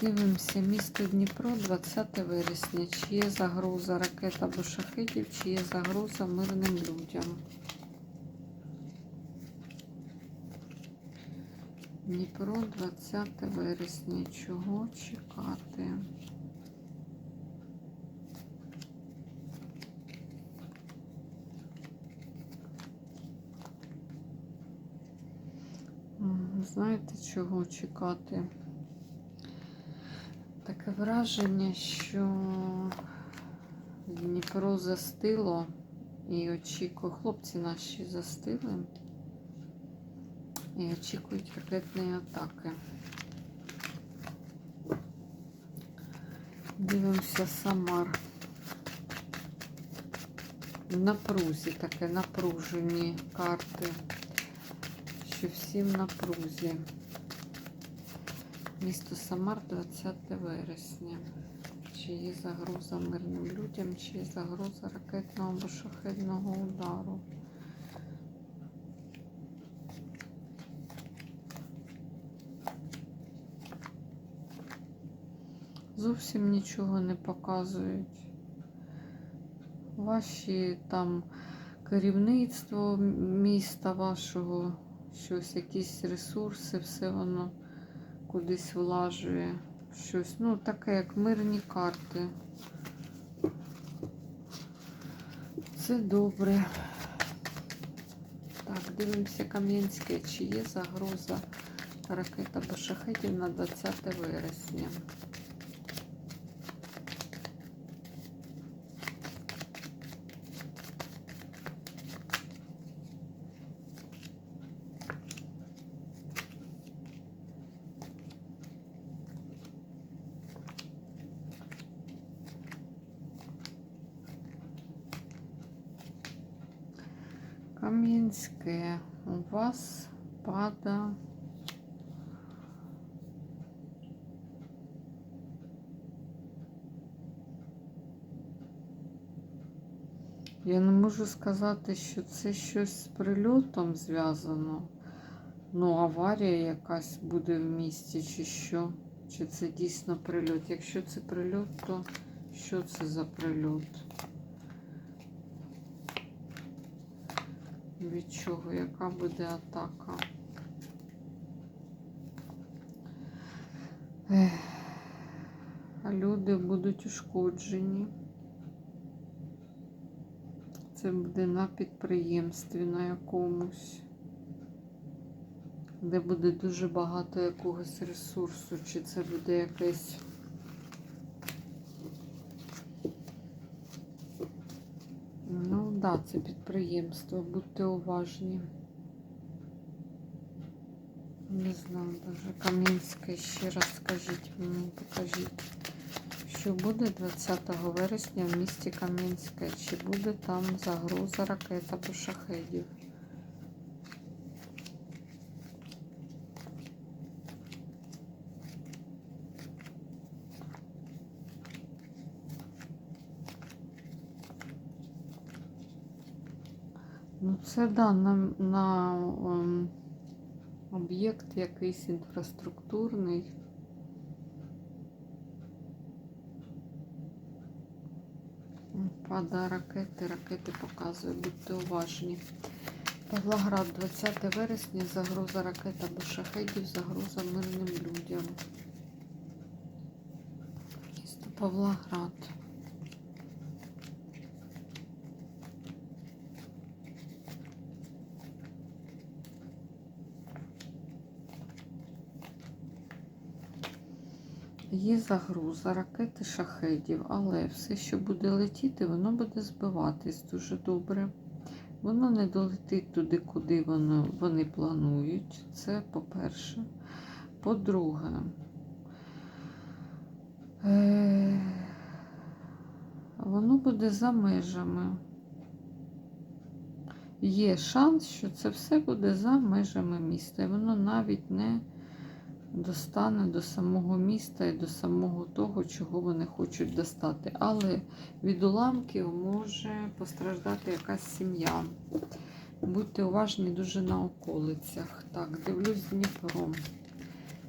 дивимося. Місто Дніпро, 20 вересня. Чи є загроза ракет або шахедів, чи є загроза мирним людям? Дніпро, 20 вересня. Чого чекати? Знаєте, чого чекати? Таке враження, що Дніпро застило і очікує, хлопці наші застили і очікують ракетної атаки. Дивимося Самар. В напрузі таке напружені карти, що всім напрузі. Місто Самар 20 вересня. Чи є загроза мирним людям, чи є загроза ракетного або шахедного удару. Зовсім нічого не показують. Ваші там керівництво міста вашого, щось, якісь ресурси, все воно кудись влажує. Щось, ну, таке, як мирні карти. Це добре. Так, дивимося Кам'янське, чи є загроза ракета до шахетів на 20 вересня. Кам'янське. У вас пада. Я не можу сказати, що це щось з прильотом зв'язано. Ну, аварія якась буде в місті, чи що? Чи це дійсно прильот? Якщо це прильот, то що це за прильот? Від чого? Яка буде атака? Люди будуть ушкоджені. Це буде на підприємстві на якомусь, де буде дуже багато якогось ресурсу, чи це буде якесь. Да, це підприємство, будьте уважні. Не знаю, даже Кам'янське ще раз скажіть мені, покажіть, що буде 20 вересня в місті Кам'янське, чи буде там загроза ракета по шахедів. Ну, це да, на, на ем, об'єкт якийсь інфраструктурний. Пада ракети, ракети показує, будьте уважні. Павлоград, 20 вересня, загроза ракет або шахедів, загроза мирним людям. Місто Павлоград. Є загроза ракети шахедів, але все, що буде летіти, воно буде збиватись дуже добре. Воно не долетить туди, куди воно, вони планують. Це по-перше. По-друге, е, воно буде за межами. Є шанс, що це все буде за межами міста. І воно навіть не достане до самого міста і до самого того, чого вони хочуть достати. Але від уламків може постраждати якась сім'я. Будьте уважні дуже на околицях. Так, дивлюсь Дніпром.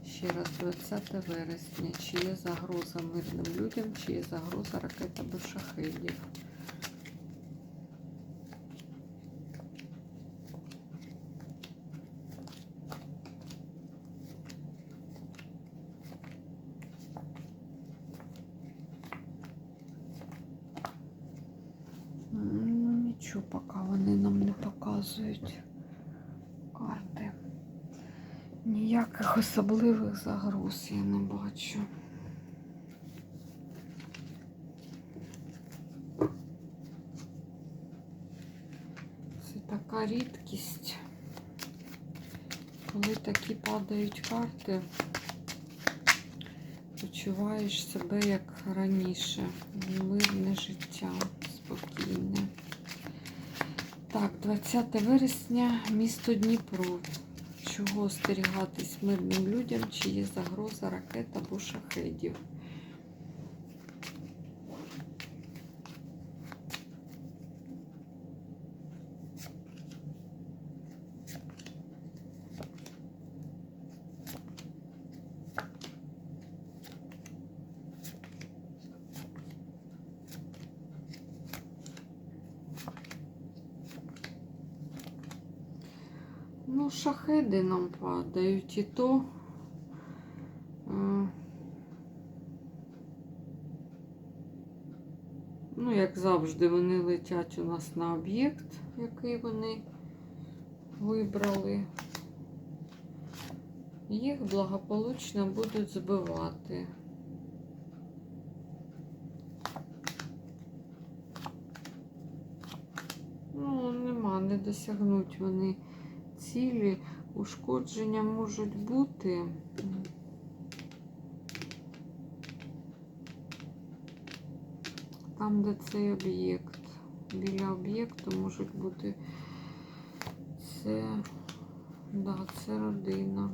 ще раз 20 вересня. Чи є загроза мирним людям, чи є загроза ракет або шахедів? Ну, поки вони нам не показують карти. Ніяких особливих загроз я не бачу. Це така рідкість, коли такі падають карти, почуваєш себе як раніше. Мирне життя, спокійне. Так, 20 вересня, місто Дніпро. Чого остерігатись мирним людям, чи є загроза ракет або шахедів? Ну, шахеди нам падають і то. е, Ну, як завжди, вони летять у нас на об'єкт, який вони вибрали. Їх благополучно будуть збивати. Ну, нема, не досягнуть вони цілі, ушкодження можуть бути. Там, де цей об'єкт. Біля об'єкту можуть бути це, да, це родина.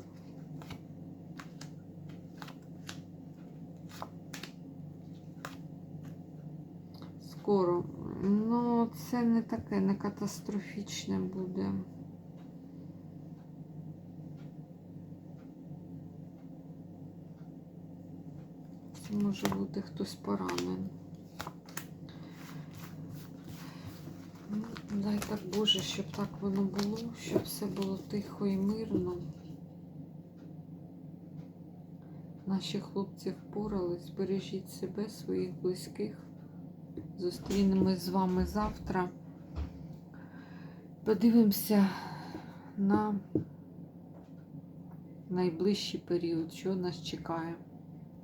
Скоро. Ну, це не таке, не катастрофічне буде. Може бути хтось поранений. Ну, дай так Боже, щоб так воно було, щоб все було тихо і мирно. Наші хлопці впорались, бережіть себе, своїх близьких. Зустрінемось з вами завтра. Подивимося на найближчий період, що нас чекає.